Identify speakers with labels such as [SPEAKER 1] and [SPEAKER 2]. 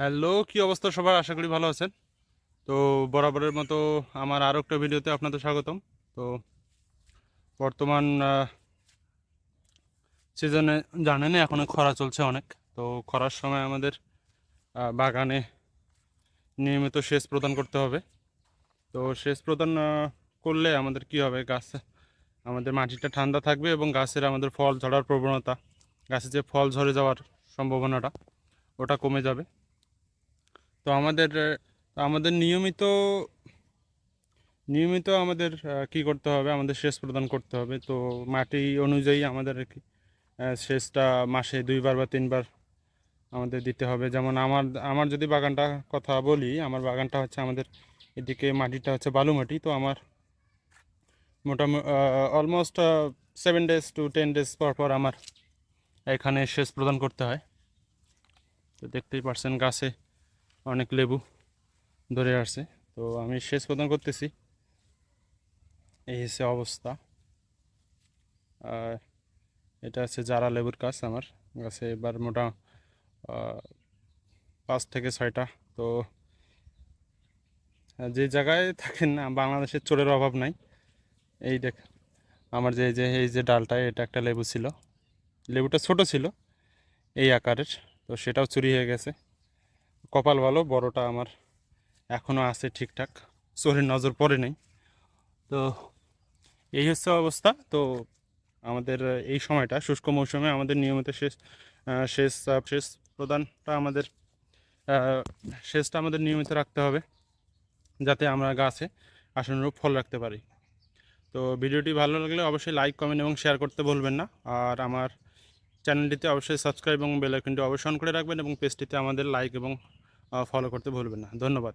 [SPEAKER 1] Hello, কি অবস্থা সবার? আশা করি ভালো আছেন। তো বরাবরের মতো আমার আরও একটা ভিডিওতে আপনাদের স্বাগতম। তো বর্তমান সিজনে জানেন, এখন খরা চলছে অনেক। তো খরার সময় আমাদের বাগানে নিয়মিত সেচ প্রদান করতে হবে। তো সেচ প্রদান করলে আমাদের কি হবে? গাছ, আমাদের মাটিটা ঠান্ডা থাকবে এবং গাছের আমাদের ফল ঝরার প্রবণতা, গাছে যে ফল ঝরে যাওয়ার সম্ভাবনাটা, ওটা কমে যাবে। তো আমাদের আমাদের নিয়মিত নিয়মিত আমাদের কি করতে হবে? আমাদের সেচ প্রদান করতে হবে। তো মাটি অনুযায়ী আমাদের কি সেচটা মাসে দুইবার বা তিনবার আমাদের দিতে হবে। যেমন আমার আমার যদি বাগানটা কথা বলি, আমার বাগানটা হচ্ছে আমাদের এদিকে মাটিটা হচ্ছে বালু মাটি তো আমার মোটামুটি almost seven days to ten days পর পর আমার এখানে সেচ প্রদান করতে হয়। তো দেখতেই পারছেন গাছে অনেক লেবু ধরে আসছে। তো আমি সেচ প্রদান করতেছি। এই হচ্ছে অবস্থা। এটা হচ্ছে জারা লেবুর গাছ আমার। গাছে এবার মোটা পাঁচ থেকে ছয়টা। তো যে জায়গায় থাকেন না, বাংলাদেশের চোরের অভাব নাই। এই দেখ, আমার যে যে, এই যে ডালটা, এটা একটা লেবু ছিল। লেবুটা ছোট ছিল এই আকারের, তো সেটাও চুরি হয়ে গেছে। কপাল ভালো বড়টা আমার এখনও আছে ঠিকঠাক। চোরের নজর পড়ে নেই। তো এই হচ্ছে অবস্থা। তো আমাদের এই সময়টা শুষ্ক মৌসুমে আমাদের নিয়মিত সেচ আহ, সেচ প্রদানটা আমাদের সেচটা আমাদের নিয়মিত রাখতে হবে যাতে আমরা গাছে আশানুরূপ ফল রাখতে পারি। তো ভিডিওটি ভালো লাগলে অবশ্যই লাইক কমেন্ট এবং শেয়ার করতে ভুলবেন না। আর আমার চ্যানেলটিতে অবশ্যই সাবস্ক্রাইব এবং বেল আইকনটি অবশ্যই on করে রাখবেন এবং পেজটিতে আমাদের লাইক এবং ফলো করতে ভুলবেন না। ধন্যবাদ।